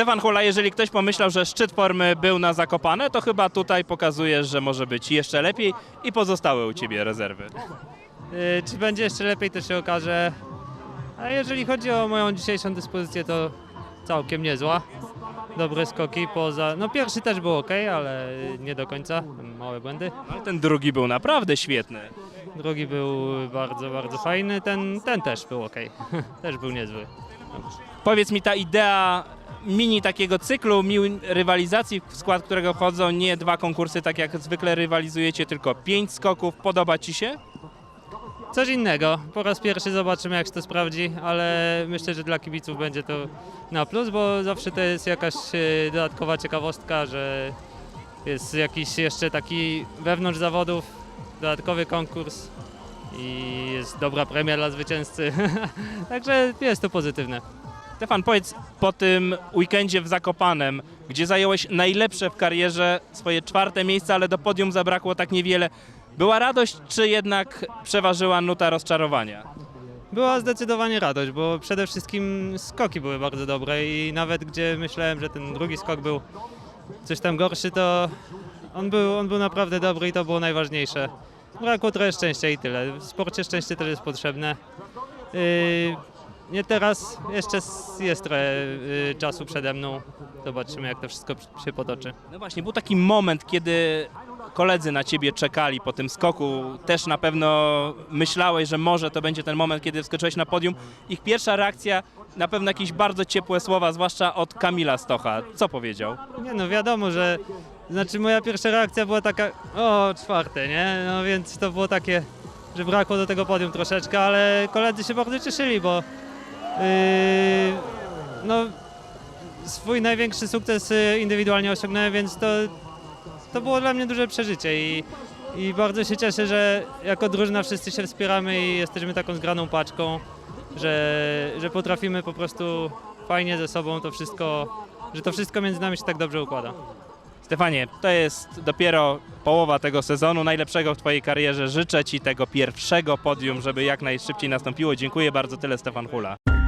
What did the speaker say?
Stefan Hula, jeżeli ktoś pomyślał, że szczyt formy był na Zakopane, to chyba tutaj pokazujesz, że może być jeszcze lepiej i pozostały u Ciebie rezerwy. Y, Czy będzie jeszcze lepiej, to się okaże. A jeżeli chodzi o moją dzisiejszą dyspozycję, to całkiem niezła. Dobre skoki poza. No pierwszy też był ok, ale nie do końca. Małe błędy. Ale ten drugi był naprawdę świetny. Drugi był bardzo, bardzo fajny. Ten, ten też był ok. też był niezły. Powiedz mi, ta idea mini takiego cyklu, mini rywalizacji, w skład którego wchodzą nie dwa konkursy, tak jak zwykle rywalizujecie, tylko pięć skoków, podoba Ci się? Coś innego. Po raz pierwszy zobaczymy, jak się to sprawdzi, ale myślę, że dla kibiców będzie to na plus, bo zawsze to jest jakaś e, dodatkowa ciekawostka, że jest jakiś jeszcze taki wewnątrz zawodów dodatkowy konkurs i jest dobra premia dla zwycięzcy. Także jest to pozytywne. Stefan, powiedz, po tym weekendzie w Zakopanem, gdzie zająłeś najlepsze w karierze, swoje czwarte miejsce, ale do podium zabrakło tak niewiele, była radość, czy jednak przeważyła nuta rozczarowania? Była zdecydowanie radość, bo przede wszystkim skoki były bardzo dobre i nawet gdzie myślałem, że ten drugi skok był coś tam gorszy, to on był, on był naprawdę dobry i to było najważniejsze. Brakło trochę szczęścia i tyle. W sporcie szczęście też jest potrzebne. Yy, nie teraz, jeszcze jest trochę yy, czasu przede mną. Zobaczymy, jak to wszystko się potoczy. No właśnie, był taki moment, kiedy koledzy na ciebie czekali po tym skoku. Też na pewno myślałeś, że może to będzie ten moment, kiedy wskoczyłeś na podium. Ich pierwsza reakcja, na pewno jakieś bardzo ciepłe słowa, zwłaszcza od Kamila Stocha. Co powiedział? Nie no, wiadomo, że... Znaczy moja pierwsza reakcja była taka, o, czwarte, nie? No więc to było takie, że brakło do tego podium troszeczkę, ale koledzy się bardzo cieszyli, bo no swój największy sukces y, indywidualnie osiągnąłem, więc to, to było dla mnie duże przeżycie i, i bardzo się cieszę, że jako drużyna wszyscy się wspieramy i jesteśmy taką zgraną paczką, że, że potrafimy po prostu fajnie ze sobą to wszystko, że to wszystko między nami się tak dobrze układa. Stefanie, to jest dopiero połowa tego sezonu, najlepszego w Twojej karierze. Życzę Ci tego pierwszego podium, żeby jak najszybciej nastąpiło. Dziękuję bardzo, tyle Stefan Hula.